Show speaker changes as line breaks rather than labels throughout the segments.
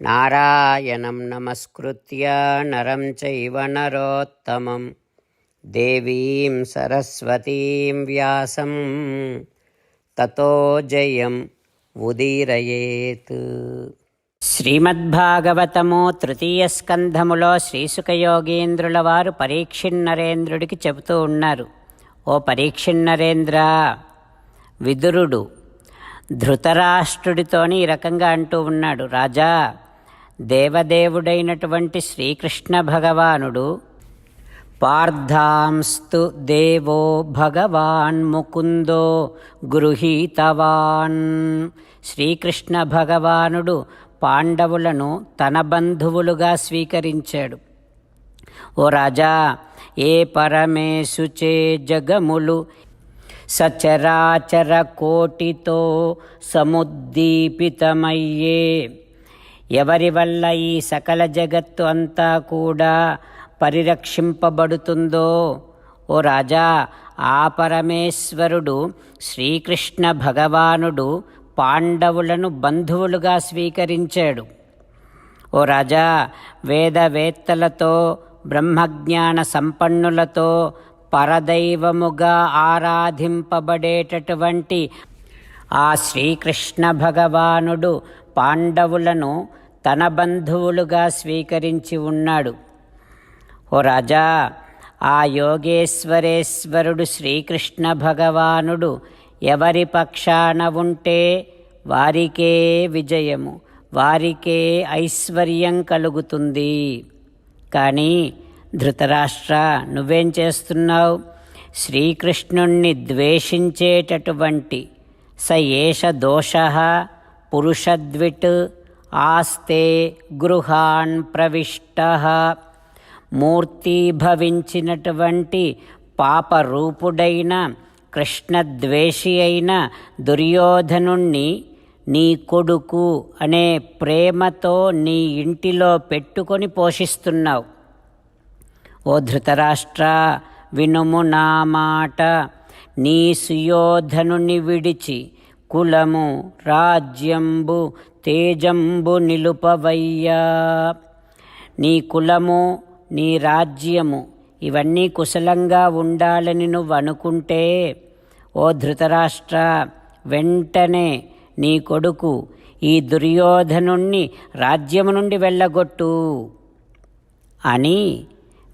నారాయణం నమస్కృత్య నరం చైవ నరోత్తమం దేవీం సరస్వతీం వ్యాసం తతో జయం ఉదీరయేత్ శ్రీమద్భాగవతము తృతీయ స్కంధములో శ్రీసుఖయోగీంద్రుల వారు పరీక్షిన్నరేంద్రుడికి చెబుతూ ఉన్నారు। ఓ పరీక్షిన్నరేంద్ర విదురుడు ధృతరాష్ట్రుడితోని ఈ రకంగా అంటూ ఉన్నాడు రాజా దేవదేవుడైనటువంటి శ్రీకృష్ణ భగవానుడు పార్థాంస్తు దేవో భగవాన్ ముకుందో గృహీతవాన్. శ్రీకృష్ణ భగవానుడు పాండవులను తన బంధువులుగా స్వీకరించాడు. ఓ రాజా ఏ పరమేశు చే జగములు సచరాచర కోటితో సముద్దీపితమయ్యే ఎవరి వల్ల ఈ సకల జగత్తు అంతా కూడా పరిరక్షింపబడుతుందో? ఓ రాజా ఆ పరమేశ్వరుడు శ్రీకృష్ణ భగవానుడు పాండవులను బంధువులుగా స్వీకరించాడు. ఓ రాజా వేదవేత్తలతో బ్రహ్మజ్ఞాన సంపన్నులతో పరదైవముగా ఆరాధింపబడేటటువంటి ఆ శ్రీకృష్ణ భగవానుడు పాండవులను తన బంధువులుగా స్వీకరించి ఉన్నాడు. ఓ రాజా ఆ యోగేశ్వరేశ్వరుడు శ్రీకృష్ణ భగవానుడు ఎవరి పక్షాన ఉంటే వారికే విజయము వారికే ఐశ్వర్యం కలుగుతుంది. కానీ ధృతరాష్ట్ర నువ్వేం చేస్తున్నావు? శ్రీకృష్ణుణ్ణి ద్వేషించేటటువంటి స ఏష దోష పురుషద్విట్ ఆస్తే గృహాన్ ప్రవిష్ట. మూర్తీభవించినటువంటి పాపరూపుడైన కృష్ణద్వేషి అయిన దుర్యోధనుణ్ణి నీ కొడుకు అనే ప్రేమతో నీ ఇంటిలో పెట్టుకొని పోషిస్తున్నావు. ఓ ధృతరాష్ట్ర వినుము నా మాట. నీ సుయోధనుని విడిచి కులము రాజ్యంబు తేజంబు నిలుపవయ్యా. నీ కులము నీ రాజ్యము ఇవన్నీ కుశలంగా ఉండాలని నువ్వు అనుకుంటే ఓ ధృతరాష్ట్ర వెంటనే నీ కొడుకు ఈ దుర్యోధనుణ్ణి రాజ్యము నుండి వెళ్ళగొట్టు. అని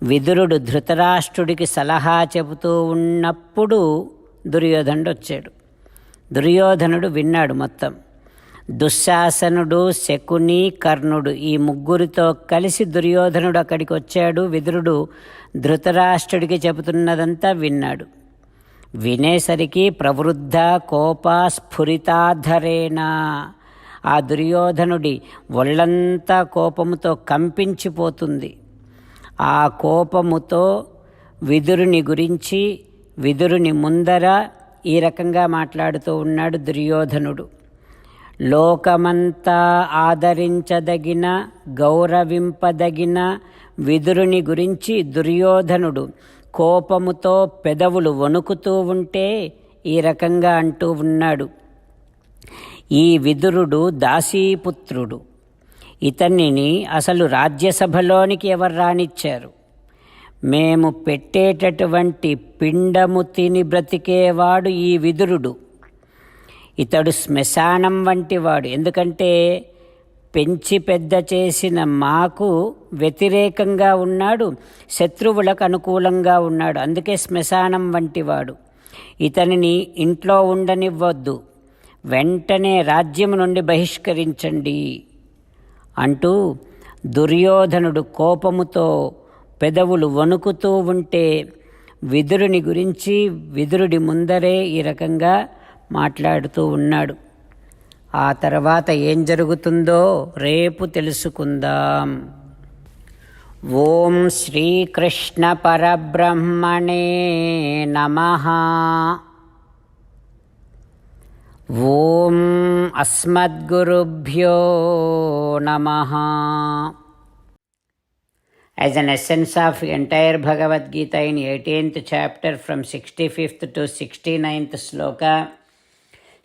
విదురుడు ధృతరాష్ట్రుడికి సలహా చెబుతూ ఉన్నప్పుడు దుర్యోధనుడు వచ్చాడు దుర్యోధనుడు విన్నాడు మొత్తం. దుశ్శాసనుడు శకుని కర్ణుడు ఈ ముగ్గురితో కలిసి దుర్యోధనుడు అక్కడికి వచ్చాడు. విదురుడు ధృతరాష్ట్రుడికి చెబుతున్నదంతా విన్నాడు. వినేసరికి ప్రవృద్ధ కోప స్ఫురితాధరేనా ఆ దుర్యోధనుడి ఒళ్ళంతా కోపముతో కంపించిపోతుంది. ఆ కోపముతో విదురుని గురించి విదురుని ముందర ఈ రకంగా మాట్లాడుతూ ఉన్నాడు దుర్యోధనుడు. లోకమంతా ఆదరించదగిన గౌరవింపదగిన విదురుని గురించి దుర్యోధనుడు కోపముతో పెదవులు వణుకుతూ ఉంటే ఈ రకంగా అంటూ ఉన్నాడు. ఈ విదురుడు దాసీపుత్రుడు. ఇతనిని అసలు రాజ్యసభలోనికి ఎవరు రానిచ్చారు? మేము పెట్టేటటువంటి పిండము తిని బ్రతికేవాడు ఈ విదురుడు. ఇతడు శ్మశానం వంటివాడు ఎందుకంటే పెంచి పెద్ద చేసిన మాకు వ్యతిరేకంగా ఉన్నాడు శత్రువులకు అనుకూలంగా ఉన్నాడు. అందుకే శ్మశానం వంటివాడు ఇతనిని ఇంట్లో ఉండనివ్వద్దు. వెంటనే రాజ్యం నుండి బహిష్కరించండి అంటూ దుర్యోధనుడు కోపముతో పెదవులు వణుకుతూ ఉంటే విదురుని గురించి విదురుడి ముందరే ఈ రకంగా మాట్లాడుతూ ఉన్నాడు. ఆ తర్వాత ఏం జరుగుతుందో రేపు తెలుసుకుందాం. ఓం శ్రీకృష్ణ పరబ్రహ్మణే నమ. ఓం అస్మద్గురుభ్యో నమ. As an essence of entire Bhagavad Gita in eighteenth chapter from sixty fifth to sixty ninth Shloka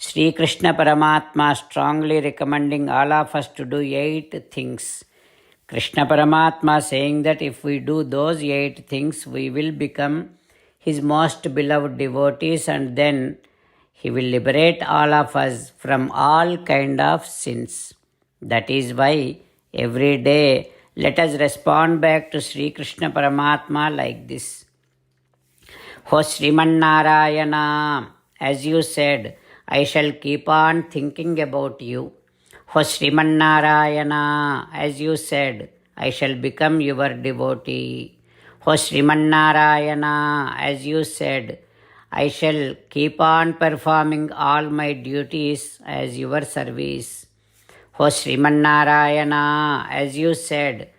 Sri Krishna Paramatma strongly recommending all of us to do eight things. Krishna Paramatma saying that if we do those eight things, we will become his most beloved devotees and then he will liberate all of us from all kind of sins. That is why every day let us respond back to Sri Krishna Paramatma like this. O Srimanarayana, as you said, I shall keep on thinking about you. Srimanarayana, as you said, I shall become your devotee. Srimanarayana, as you said, I shall keep on performing all my duties as your service. Srimanarayana, as you said,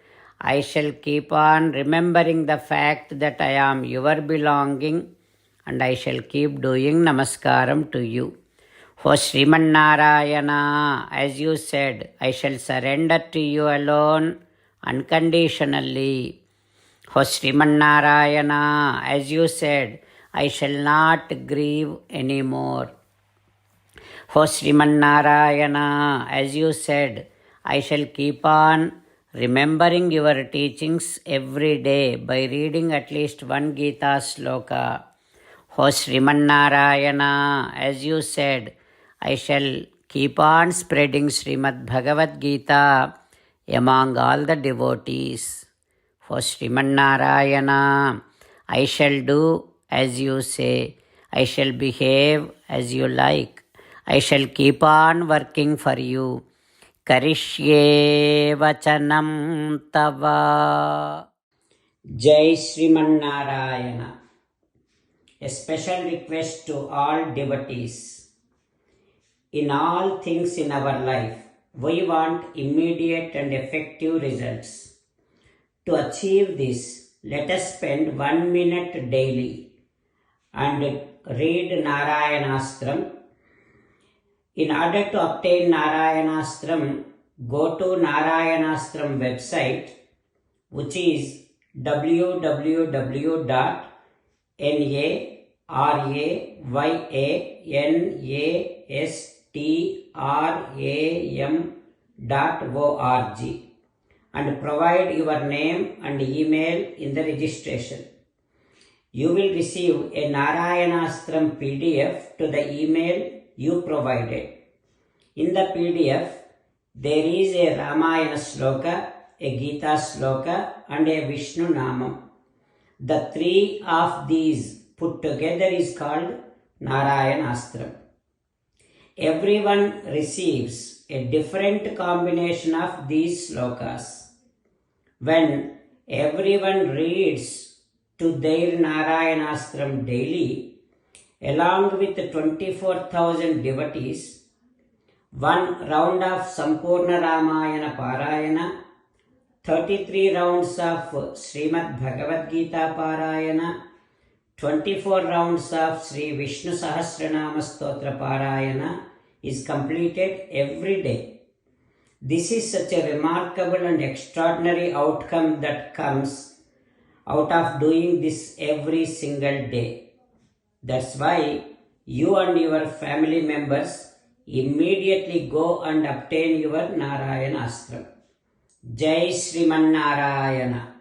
I shall keep on remembering the fact that I am your belonging and I shall keep doing namaskaram to you. O Srimanarayana, as you said, I shall surrender to you alone unconditionally. O Srimanarayana, as you said, I shall not grieve anymore. O Srimanarayana, as you said, I shall keep on remembering your teachings every day by reading at least one Gita sloka. O Srimanarayana, as you said, I shall keep on spreading Srimad Bhagavad Gita among all the devotees. For Srimad Narayana, I shall do as you say, I shall behave as you like, I shall keep on working for you. करिष्ये वचनं तव जय Sriman Narayana A special request to all devotees in all things in our life, we want immediate and effective results. To achieve this, let us spend one minute daily and read Narayanastram. In order to obtain Narayanastram, go to Narayanastram website which is www.narayanastram.com www.narayanastram.org and provide your name and email in the registration. You will receive a Narayanastram PDF to the email you provided. In the PDF, there is a Ramayana sloka, a Gita sloka, and a Vishnu Namam. The three of these put together is called Narayanastram. Everyone receives a different combination of these slokas. When everyone reads to their Narayanastram daily, along with 24,000 devotees, one round of Sampurna Ramayana Parayana, 33 rounds of Srimad Bhagavad Gita Parayana, 24 rounds of Sri Vishnu Sahasranama Stotra Parayana is completed every day. This is such a remarkable and extraordinary outcome that comes out of doing this every single day. That's why you and your family members immediately go and obtain your Narayana Astram. Jai Sriman Narayana.